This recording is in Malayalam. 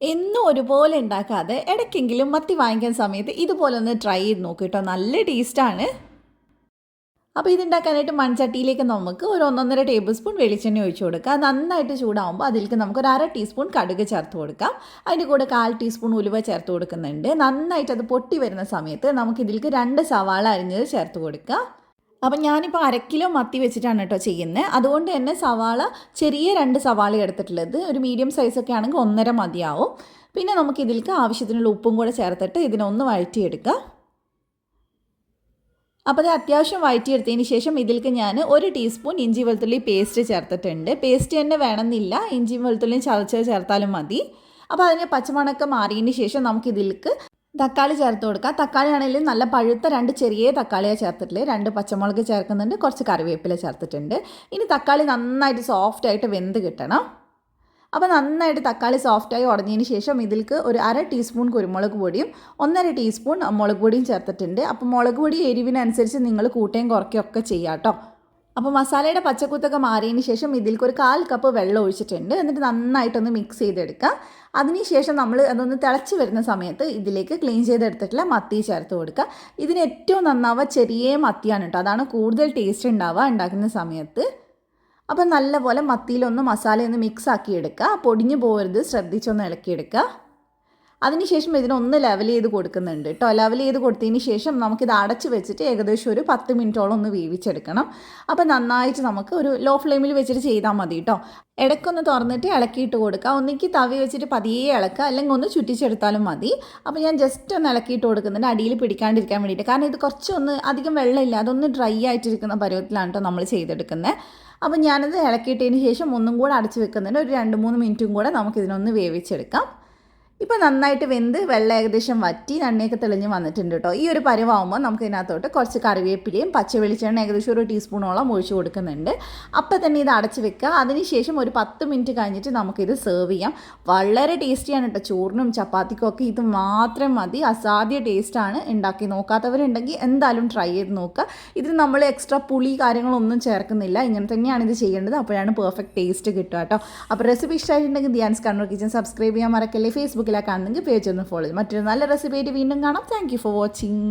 എന്നും ഒരുപോലെ ഉണ്ടാക്കാതെ ഇടയ്ക്കെങ്കിലും മത്തി വാങ്ങിക്കാൻ സമയത്ത് ഇതുപോലെ ഒന്ന് ട്രൈ ചെയ്ത് നോക്കൂ കേട്ടോ. നല്ല ടേസ്റ്റാണ് അപ്പോൾ ഇതുണ്ടാക്കാനായിട്ട് മൺചട്ടിയിലേക്ക് നമുക്ക് ഒരു ഒന്നൊന്നര ടേബിൾ സ്പൂൺ വെളിച്ചെണ്ണ ഒഴിച്ചു കൊടുക്കുക നന്നായിട്ട് ചൂടാകുമ്പോൾ അതിലേക്ക് നമുക്ക് ഒരു അര ടീസ്പൂൺ കടുക് ചേർത്ത് കൊടുക്കാം. അതിന്റെ കൂടെ കാൽ ടീസ്പൂൺ ഉലുവ ചേർത്ത് കൊടുക്കുന്നുണ്ട്. നന്നായിട്ട് അത് പൊട്ടി വരുന്ന സമയത്ത് നമുക്ക് ഇതിലേക്ക് രണ്ട് സവാള അരിഞ്ഞത് ചേർത്ത് കൊടുക്കാം. അപ്പം ഞാനിപ്പോൾ അര കിലോ മത്തി വെച്ചിട്ടാണ് കേട്ടോ ചെയ്യുന്നത് അതുകൊണ്ട് തന്നെ സവാള ചെറിയ രണ്ട് സവാള എടുത്തിട്ടുള്ളത്. ഒരു മീഡിയം സൈസൊക്കെ ആണെങ്കിൽ ഒന്നര മതിയാവും. പിന്നെ നമുക്ക് ഇതിലേക്ക് ആവശ്യത്തിനുള്ള ഉപ്പും കൂടെ ചേർത്തിട്ട് ഇതിനൊന്ന് വഴറ്റിയെടുക്കുക അപ്പോൾ അത് അത്യാവശ്യം വഴറ്റിയെടുത്തതിന് ശേഷം ഇതിലേക്ക് ഞാൻ ഒരു ടീസ്പൂൺ ഇഞ്ചി വെളുത്തുള്ളി പേസ്റ്റ് ചേർത്തിട്ടുണ്ട്. പേസ്റ്റ് തന്നെ വേണമെന്നില്ല. ഇഞ്ചിയും വെളുത്തുള്ളിയും ചതച്ചത് ചേർത്താലും മതി. അപ്പോൾ അതിന് പച്ചമണക്കം മാറിയതിന് ശേഷം നമുക്ക് ഇതിലേക്ക് തക്കാളി ചേർത്ത് കൊടുക്കുക തക്കാളി ആണെങ്കിലും നല്ല പഴുത്ത രണ്ട് ചെറിയ തക്കാളിയാണ് ചേർത്തിട്ടുള്ളത് രണ്ട് പച്ചമുളക് ചേർക്കുന്നുണ്ട്. കുറച്ച് കറിവേപ്പില ചേർത്തിട്ടുണ്ട്. ഇനി തക്കാളി നന്നായിട്ട് സോഫ്റ്റ് ആയിട്ട് വെന്ത് കിട്ടണം. അപ്പോൾ നന്നായിട്ട് തക്കാളി സോഫ്റ്റായി ഉടഞ്ഞതിന് ശേഷം ഇതിൽക്ക് ഒരു അര ടീസ്പൂൺ കുരുമുളക് പൊടിയും ഒന്നര ടീസ്പൂൺ മുളക് പൊടിയും ചേർത്തിട്ടുണ്ട്. അപ്പോൾ മുളക് പൊടി എരിവിനനുസരിച്ച് നിങ്ങൾ കൂട്ടയും കുറയ്ക്കുകയൊക്കെ ചെയ്യാം കേട്ടോ അപ്പോൾ മസാലയുടെ പച്ചക്കുത്തൊക്കെ മാറിയതിന് ശേഷം ഇതിലേക്ക് ഒരു കാൽ കപ്പ് വെള്ളം ഒഴിച്ചിട്ടുണ്ട്. എന്നിട്ട് നന്നായിട്ടൊന്ന് മിക്സ് ചെയ്തെടുക്കുക അതിനുശേഷം നമ്മൾ അതൊന്ന് തിളച്ച് വരുന്ന സമയത്ത് ഇതിലേക്ക് ക്ലീൻ ചെയ്തെടുത്തിട്ടുള്ള മത്തി ചേർത്ത് കൊടുക്കുക ഇതിന് ഏറ്റവും നന്നാവുക ചെറിയ മത്തിയാണ് കേട്ടോ അതാണ് കൂടുതൽ ടേസ്റ്റ് ഉണ്ടാവുക ഉണ്ടാക്കുന്ന സമയത്ത്. അപ്പം നല്ലപോലെ മത്തിയിലൊന്ന് മസാലയൊന്ന് മിക്സ് ആക്കി എടുക്കുക പൊടിഞ്ഞു പോകരുത് ശ്രദ്ധിച്ചൊന്ന് ഇളക്കിയെടുക്കുക അതിനുശേഷം ഇതിനൊന്ന് ലെവൽ ചെയ്ത് കൊടുക്കുന്നുണ്ട് കേട്ടോ ലെവൽ ചെയ്ത് കൊടുത്തതിന് ശേഷം നമുക്കിത് അടച്ച് വെച്ചിട്ട് ഏകദേശം ഒരു പത്ത് മിനിറ്റോളം ഒന്ന് വീവിച്ചെടുക്കണം. അപ്പോൾ നന്നായിട്ട് നമുക്ക് ഒരു ലോ ഫ്ലെയിമിൽ വെച്ചിട്ട് ചെയ്താൽ മതി കേട്ടോ ഇടയ്ക്കൊന്ന് തുറന്നിട്ട് ഇളക്കിയിട്ട് കൊടുക്കുക. ഒന്നിക്ക് തവി വെച്ചിട്ട് പതിയെ ഇളക്കുക. അല്ലെങ്കിൽ ഒന്ന് ചുറ്റിച്ചെടുത്താലും മതി. അപ്പോൾ ഞാൻ ജസ്റ്റ് ഒന്ന് ഇളക്കിയിട്ട് കൊടുക്കുന്നുണ്ട്. അടിയിൽ പിടിക്കാണ്ടിരിക്കാൻ വേണ്ടിയിട്ട്. കാരണം ഇത് കുറച്ചൊന്ന് അധികം വെള്ളമില്ല അതൊന്ന് ഡ്രൈ ആയിട്ടിരിക്കുന്ന പരുവത്തിലാണ് കേട്ടോ നമ്മൾ ചെയ്തെടുക്കുന്നത് അപ്പോൾ ഞാനത് ഇളക്കിയിട്ടതിന് ശേഷം ഒന്നും കൂടെ അടച്ച് വെക്കുന്നുണ്ട്. ഒരു രണ്ട് മൂന്ന് മിനിറ്റും കൂടെ നമുക്കിതിനൊന്ന് വേവിച്ചെടുക്കാം. ഇപ്പോൾ നന്നായിട്ട് വെന്ത് വെള്ളം ഏകദേശം വറ്റി എണ്ണയൊക്കെ തെളിഞ്ഞ് വന്നിട്ടുണ്ട് കേട്ടോ ഈ ഒരു പരുവാകുമ്പോൾ നമുക്ക് ഇതിനകത്തോട്ട് കുറച്ച് കറിവേപ്പിലയും പച്ച വെളിച്ചെണ്ണ ഏകദേശം ഒരു ടീസ്പൂണോളം ഒഴിച്ച് കൊടുക്കുന്നുണ്ട്. അപ്പോൾ തന്നെ ഇത് അടച്ച് വെക്കുക അതിനുശേഷം ഒരു പത്ത് മിനിറ്റ് കഴിഞ്ഞിട്ട് നമുക്കിത് സെർവ് ചെയ്യാം. വളരെ ടേസ്റ്റിയാണ് കേട്ടോ ചോറിനും ചപ്പാത്തിക്കും ഒക്കെ ഇത് മാത്രം മതി. അസാധ്യ ടേസ്റ്റാണ് ഉണ്ടാക്കി നോക്കാത്തവരുണ്ടെങ്കിൽ എന്തായാലും ട്രൈ ചെയ്ത് നോക്കുക ഇതിൽ നമ്മൾ എക്സ്ട്രാ പുളി കാര്യങ്ങളൊന്നും ചേർക്കുന്നില്ല. ഇങ്ങനെ തന്നെയാണ് ഇത് ചെയ്യേണ്ടത്. അപ്പോഴാണ് പെർഫെക്റ്റ് ടേസ്റ്റ് കിട്ടുക കേട്ടോ അപ്പോൾ റെസിപ്പി ഇഷ്ടമായിട്ടുണ്ടെങ്കിൽ ധ്യാൻസ് കണ്ണൂർ കിച്ചൻ സബ്സ്ക്രൈബ് ചെയ്യാൻ മറക്കല്ലേ. ഫേസ്ബുക്കിലെ കാണുന്നെങ്കിൽ പേജ് ഒന്ന് ഫോളോ ചെയ്യും. മറ്റൊരു നല്ല റെസിപ്പി ആയിട്ട് വീണ്ടും കാണാം. Thank for watching